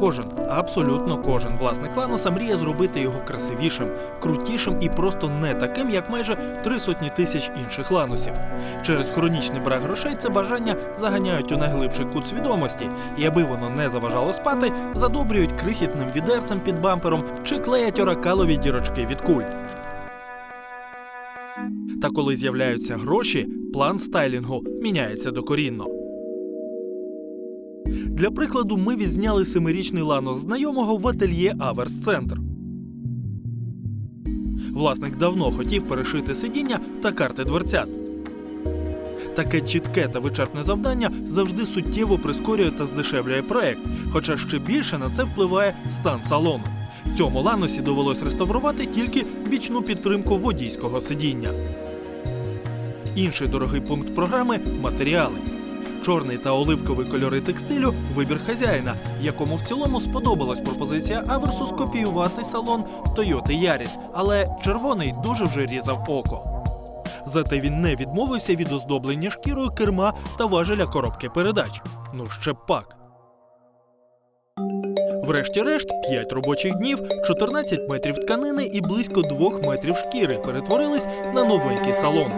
Кожен, абсолютно кожен власник ланоса мріє зробити його красивішим, крутішим і просто не таким, як майже три сотні тисяч інших ланосів. Через хронічний брак грошей це бажання заганяють у найглибший кут свідомості, і аби воно не заважало спати, задобрюють крихітним відерцем під бампером чи клеять оракалові дірочки від куль. Та коли з'являються гроші, план стайлінгу міняється докорінно. Для прикладу, ми відзняли семирічний ланос знайомого в ательє Аверс Центр. Власник давно хотів перешити сидіння та карти дверцят. Таке чітке та вичерпне завдання завжди суттєво прискорює та здешевлює проект, хоча ще більше на це впливає стан салону. В цьому ланосі довелось реставрувати тільки бічну підтримку водійського сидіння. Інший дорогий пункт програми матеріали. Чорний та оливковий кольори текстилю вибір хазяїна, якому в цілому сподобалась пропозиція Аверсу скопіювати салон Toyota Yaris, але червоний дуже вже різав око. Зате він не відмовився від оздоблення шкірою керма та важеля коробки передач. Ну ще пак. Врешті-решт, 5 робочих днів, 14 метрів тканини і близько 2 метрів шкіри перетворились на новенький салон.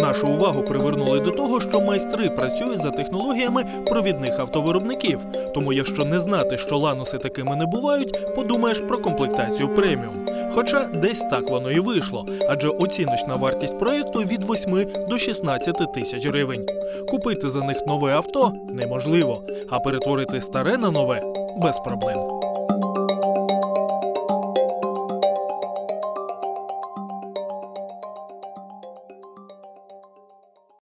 Нашу увагу привернули до того, що майстри працюють за технологіями провідних автовиробників. Тому, якщо не знати, що ланоси такими не бувають, подумаєш про комплектацію преміум. Хоча десь так воно і вийшло, адже оціночна вартість проєкту від 8 до 16 тисяч гривень. Купити за них нове авто неможливо, а перетворити старе на нове без проблем.